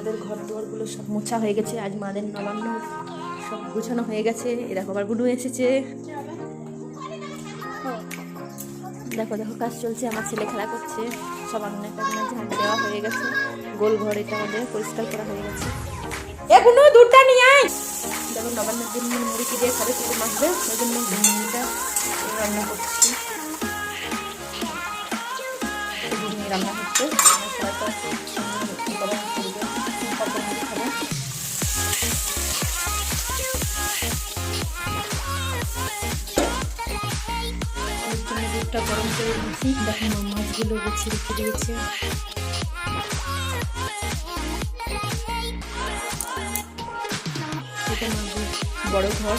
মাদের ঘর দুয়ারগুলো সব মোছা হয়ে গেছে, আজ মাদের নবান্ন সব গুছানো হয়ে গেছে। এরকম আবার গুনু এসেছে। দেখো দেখো, কাজ চলছে, আমার ছেলে খেলা করছে। সব আগুনের টাগুনের দেওয়া হয়ে গেছে। গোল ঘর এটা আমাদের পরিষ্কার করা হয়ে গেছে। এ গুনু দুধটা নিয়ে আয়! দেখো, নবান্নের দিন মুড়ি দিয়ে খাবে কিছু মাখবে। ওই জন্য রান্না করছি। রান্না হচ্ছে। দুধটা গরম করে দিয়েছি দেখো মা মাছগুলো গুছিয়ে রেখে দিয়েছে। বড় ঘর।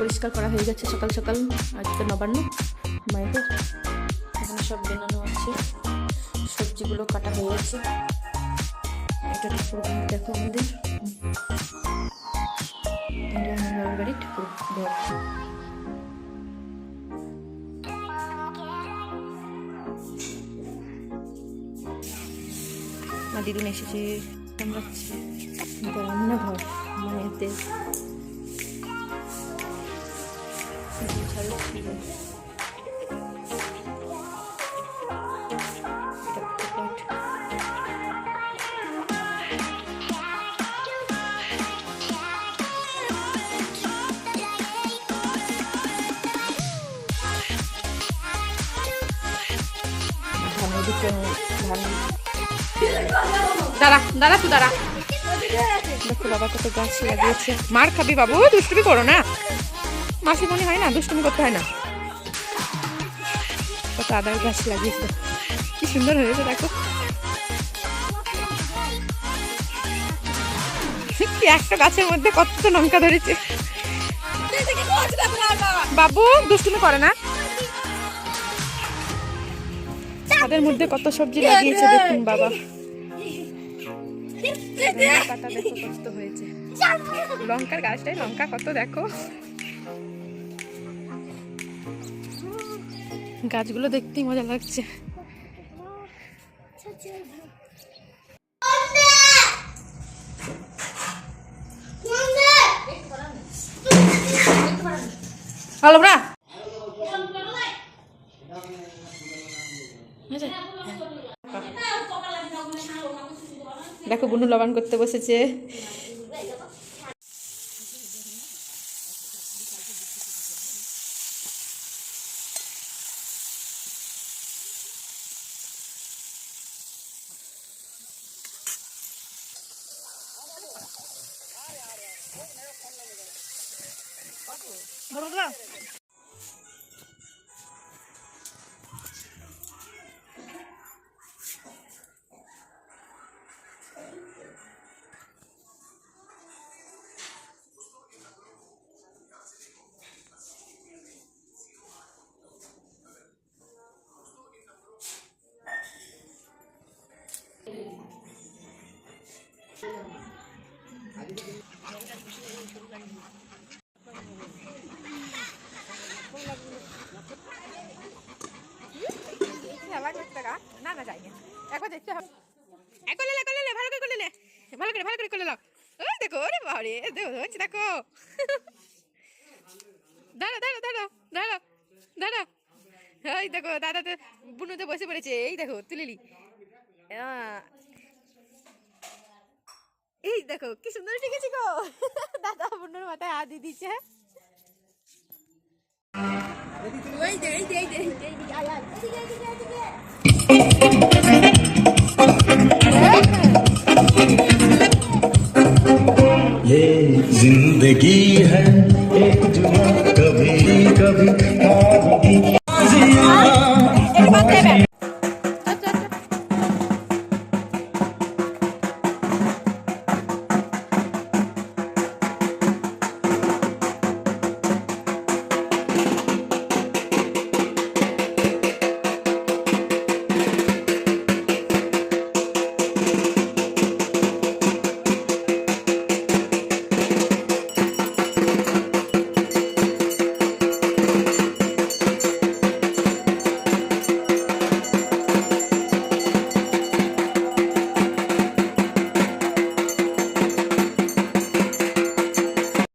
পরিষ্কার করা হয়ে গেছে সকাল সকাল। আজ তো নবান্ন মায়েদের সব বেনানো আছে। সবজিগুলো কাটা হয়ে গেছে। এটা ঠাকুর দেখো আমাদের। আমার বাড়ি ঠাকুর ঘর। মা দিদুন এসেছে এটা রান্নাঘর মায়েদের ঝাড়ু দাঁড়া দাঁড়া তুই দাঁড়া। দেখো বাবা কত গাছ লাগিয়েছে। মার খাবি বাবু দুষ্টুমি করো না। মাসি মনে হয় না দুষ্টুমি করতে হয় না। কত আদার গাছ লাগিয়েছে। কি সুন্দর হয়েছে দেখো। একটা গাছের মধ্যে কত লঙ্কা ধরেছে। বাবু দুষ্টুমি করে না। ছাদের মধ্যে কত সবজি লাগিয়েছে দেখুন বাবা। পাতা দেখো কত হয়েছে। লঙ্কার গাছটাই লঙ্কা কত দেখো। গাছগুলো দেখতেই মজা লাগছে। হলো দেখো বুনু লবণ করতে বসেছে। না না যাইনি একবার দেখতে হবে একবার লে করলে ভালো করে করলে ভালো করে ভালো করে করলে ওই দেখো ওরে বাবারে দেখো হচ্ছে দেখো দাঁড়া দাঁড়া দাঁড়া দাঁড়া দাঁড়া এই দেখো, দাদা তো বুনুতে বসে পড়েছে, এই দেখো, তুলিলি। এই দেখো কি সুন্দর শিখেছি গো। দাদা বুন্নুর মাথায় হাত দিয়ে দিচ্ছে ये जिंदगी है एक